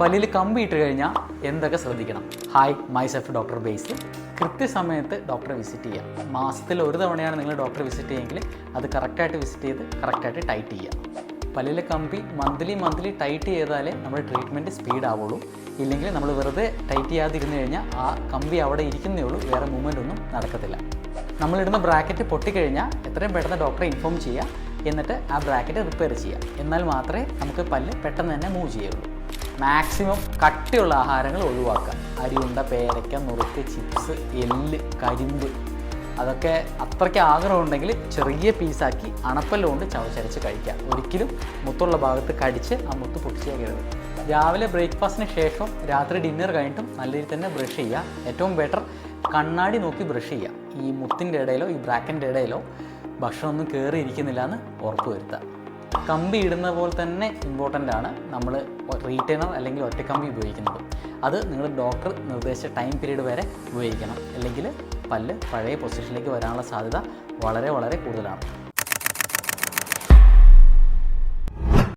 പല്ലിൽ കമ്പി ഇട്ട് കഴിഞ്ഞാൽ എന്തൊക്കെ ശ്രദ്ധിക്കണം? ഹായ് മൈസെഫ് ഡോക്ടർ ബേസ്. കൃത്യസമയത്ത് ഡോക്ടറെ വിസിറ്റ് ചെയ്യുക മാസത്തിൽ ഒരു തവണയാണ് നിങ്ങൾ ഡോക്ടറെ വിസിറ്റ് ചെയ്യുമെങ്കിൽ അത് കറക്റ്റായിട്ട് വിസിറ്റ് ചെയ്ത് കറക്റ്റായിട്ട് ടൈറ്റ് ചെയ്യുക പല്ലിലെ കമ്പി മന്ത്ലി മന്ത്ലി ടൈറ്റ് ചെയ്താലേ നമ്മുടെ ട്രീറ്റ്മെന്റ് സ്പീഡ് ആവുള്ളൂ. ഇല്ലെങ്കിൽ നമ്മൾ വെറുതെ ടൈറ്റ് ചെയ്യാതിരുന്നു കഴിഞ്ഞാൽ ആ കമ്പി അവിടെ ഇരിക്കുന്നേ ഉള്ളൂ വേറെ മൂവ്മെന്റ് ഒന്നും നടക്കത്തില്ല. നമ്മളിടുന്ന ബ്രാക്കറ്റ് പൊട്ടിക്കഴിഞ്ഞാൽ എത്രയും പെട്ടെന്ന് ഡോക്ടറെ ഇൻഫോം ചെയ്യുക. എന്നിട്ട് ആ ബ്രാക്കറ്റ് റിപ്പയർ ചെയ്യുക. എന്നാൽ മാത്രമേ നമുക്ക് പല്ല് പെട്ടെന്ന് തന്നെ മൂവ് ചെയ്യുള്ളൂ മാക്സിമം കട്ടിയുള്ള ആഹാരങ്ങൾ ഒഴിവാക്കുക. അരിയുണ്ട പേരയ്ക്ക നുറുക്ക് ചിപ്സ് എല്ല് കരിമ്പ്. അതൊക്കെ അത്രയ്ക്ക് ആഗ്രഹമുണ്ടെങ്കിൽ ചെറിയ പീസാക്കി അണപ്പല്ലുകൊണ്ട് ചവച്ചരച്ച് കഴിക്കുക. ഒരിക്കലും മുത്തുള്ള ഭാഗത്ത് കടിച്ച് ആ മുത്ത് പൊട്ടിച്ചേക്കരുത് രാവിലെ ബ്രേക്ക്ഫാസ്റ്റിന് ശേഷം രാത്രി ഡിന്നർ കഴിഞ്ഞിട്ടും നല്ല രീതിയിൽ തന്നെ ബ്രഷ് ചെയ്യുക. ഏറ്റവും ബെറ്റർ കണ്ണാടി നോക്കി ബ്രഷ് ചെയ്യുക. ഈ മുത്തിന്റെ ഇടയിലോ ഈ ബ്രാക്കിന്റെ ഇടയിലോ ഭക്ഷണമൊന്നും കയറി ഇരിക്കുന്നില്ല എന്ന് ഉറപ്പ് വരുത്തുക. കമ്പി ഇടുന്ന പോലെ തന്നെ ഇമ്പോർട്ടന്റ് ആണ് നമ്മൾ റീറ്റൈനർ അല്ലെങ്കിൽ ഒറ്റക്കമ്പി ഉപയോഗിക്കുന്നത്. അത് നിങ്ങൾ ഡോക്ടർ നിർദ്ദേശിച്ച ടൈം പീരീഡ് വരെ ഉപയോഗിക്കണം. അല്ലെങ്കിൽ പല്ല് പഴയ പൊസിഷനിലേക്ക് വരാനുള്ള സാധ്യത വളരെ വളരെ കൂടുതലാണ്.